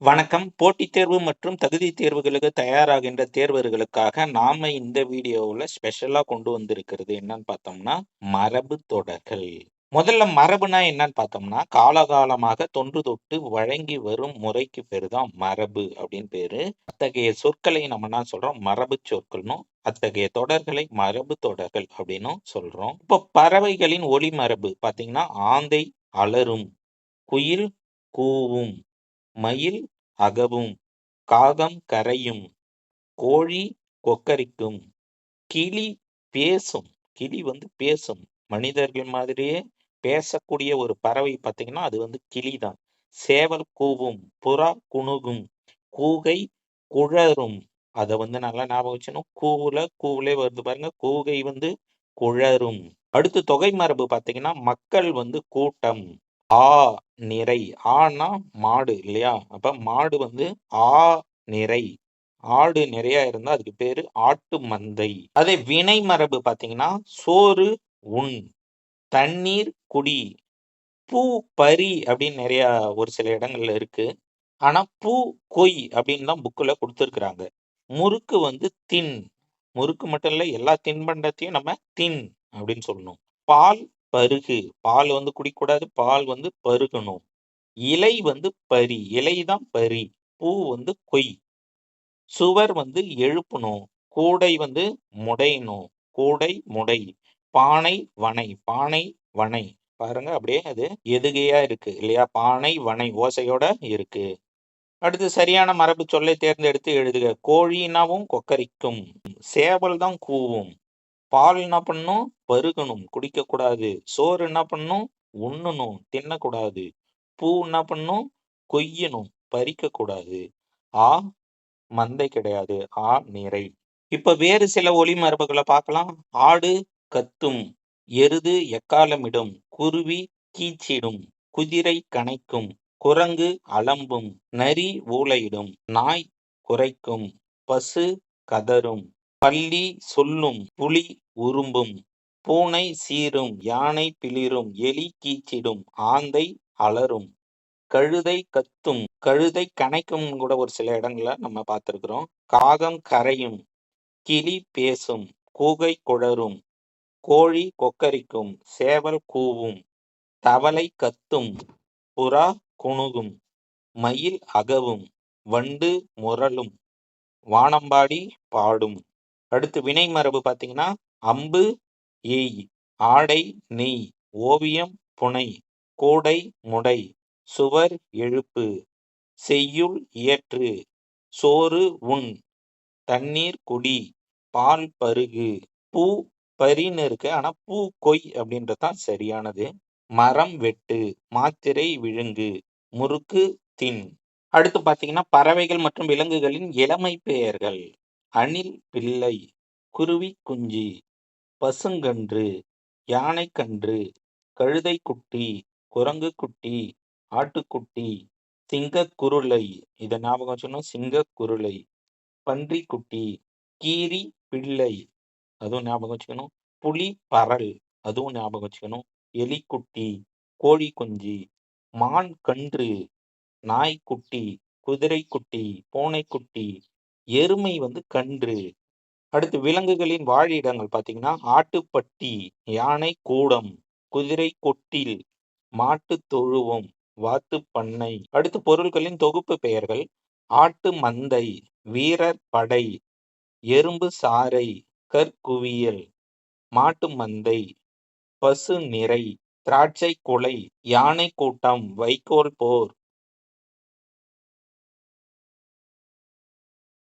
வணக்கம். போட்டித் தேர்வு மற்றும் தகுதித் தேர்வுகளுக்கு தயாராகின்ற தேர்வர்களுக்காக நாம இந்த வீடியோவில் ஸ்பெஷலாக கொண்டு வந்திருக்கிறது என்னன்னு பார்த்தோம்னா, மரபுத் தொடர்கள். முதல்ல மரபுனா என்னன்னு பார்த்தோம்னா, காலகாலமாக தொன்று தொட்டு வழங்கி வரும் முறைக்கு பேர் தான் மரபு அப்படின்னு பேரு. அத்தகைய சொற்களை நம்ம என்ன சொல்றோம்? மரபு சொற்கள்னும், அத்தகைய தொடர்களை மரபுத் தொடர்கள் அப்படின்னும் சொல்றோம். இப்போ பறவைகளின் ஒளி மரபு பார்த்தீங்கன்னா, ஆந்தை அலரும் குயில் கூவும், மயில் அகவும், காகம் கரையும், கோழி கொக்கரிக்கும், கிளி பேசும். கிளி வந்து பேசும். மனிதர்கள் மாதிரியே பேசக்கூடிய ஒரு பறவை பார்த்தீங்கன்னா, அது வந்து கிளி தான். சேவல் கூவும், புறா குணுகும், கூகை குழரும் அதை வந்து நல்லா ஞாபகம் வச்சுக்கணும். கூவுல கூவுலே வருது பாருங்க. கூகை வந்து குழரும் அடுத்து தொகை மரபு பார்த்தீங்கன்னா, மக்கள் வந்து கூட்டம். ஆ நிறை. ஆனா மாடு இல்லையா? அப்ப மாடு வந்து ஆ நிறை. ஆடு நிறைய இருந்தா அதுக்கு பேரு ஆட்டு மந்தை. அதே வினை மரபு பாத்தீங்கன்னா சோறு உண், தண்ணீர் குடி, பூ பரி அப்படின்னு நிறைய ஒரு சில இடங்கள்ல இருக்கு. ஆனா, பூ கொய் அப்படின்னு தான் புக்ல கொடுத்துருக்குறாங்க முறுக்கு வந்து தின். முறுக்கு மட்டும் இல்ல, எல்லா தின்பண்டத்தையும் நம்ம தின் அப்படின்னு சொல்லணும். பால் பருகு. பால் வந்து குடிக்கக்கூடாது. பால் வந்து பருகணும். இலை வந்து பரி இலை தான் பரி பூ வந்து கொய். சுவர் வந்து எழுப்பணும். கூடை வந்து முடையணும். கூடை முடை. பானை வனை. பானை வனை. பாருங்க அப்படியே அது எதுகையா இருக்கு இல்லையா? பானை வனை ஓசையோட இருக்கு. அடுத்து சரியான மரபு சொல்லை தேர்ந்தெடுத்து எழுதுக. கோழினாவும் கொக்கரிக்கும். சேவல் தான் கூவும். பால் என்ன பண்ணும்? பருகணும். குடிக்கக்கூடாது. சோறு என்ன பண்ணும்? உண்ணணும். தின்னக்கூடாது. பூ என்ன பண்ணும்? கொய்யணும். பறிக்கக்கூடாது. ஆ மந்தை கிடையாது. ஆ நிறை. இப்ப வேறு சில ஒளி மரபுகளை பார்க்கலாம். ஆடு கத்தும். எருது எக்காலமிடும் குருவி கீச்சிடும். குதிரை கனைக்கும். குரங்கு அலம்பும். நரி ஊளையிடும். நாய் குறைக்கும் பசு கதறும். பல்லி சொல்லும். புலி உறும்பும். பூனை சீறும். யானை பிளிரும். எலி கீச்சிடும். ஆந்தை அலறும். கழுதை கத்தும். கழுதை கனைக்கும்னு கூட ஒரு சில இடங்கள நம்ம பார்த்துருக்குறோம் காகம் கரையும். கிளி பேசும். கூகை குழரும் கோழி கொக்கரிக்கும். சேவல் கூவும். தவளை கத்தும். புறா குணுகும். மயில் அகவும். வண்டு முரளும் வானம்பாடி பாடும். அடுத்து வினை மரபு பார்த்தீங்கன்னா, அம்பு ஏய் ஆடை நெய். ஓவியம் புனை. கூடை முடை. சுவர் எழுப்பு. செய்யுள் இயற்று. சோறு உண். தண்ணீர் குடி. பால் பருகு. பூ பரின்னு இருக்கு. ஆனா பூ கொய் அப்படின்றது தான் சரியானது. மரம் வெட்டு. மாத்திரை விழுங்கு. முறுக்கு தின். அடுத்து பார்த்தீங்கன்னா, பறவைகள் மற்றும் விலங்குகளின் இளமை பெயர்கள். அணில் பிள்ளை. குருவி குஞ்சி பசுங்கன்று. யானைக்கன்று. கழுதைக்குட்டி. குரங்கு குட்டி. ஆட்டுக்குட்டி. சிங்கக் குருளை. இதை ஞாபகம் வச்சுக்கணும். சிங்கக் குருளை. பன்றிக்குட்டி. கீரி பிள்ளை. அதுவும் ஞாபகம் வச்சுக்கணும். புலி பறல். அதுவும் ஞாபகம் வச்சுக்கணும். எலிக்குட்டி. கோழி குஞ்சு. மான் கன்று. நாய்க்குட்டி. குதிரைக்குட்டி. பூனைக்குட்டி. எருமை வந்து கன்று. அடுத்து விலங்குகளின் வாழிடங்கள் பார்த்தீங்கன்னா, ஆட்டுப்பட்டி. யானை கூடம். குதிரை கொட்டில். மாட்டு தொழுவம். வாத்துப் பண்ணை. அடுத்து பொருள்களின் தொகுப்பு பெயர்கள். ஆட்டு மந்தை. வீரர் படை. எறும்பு சாறை. கற்குவியல். மாட்டு மந்தை. பசு நிறை. திராட்சை குலை. யானை கூட்டம். வைக்கோல் போர்.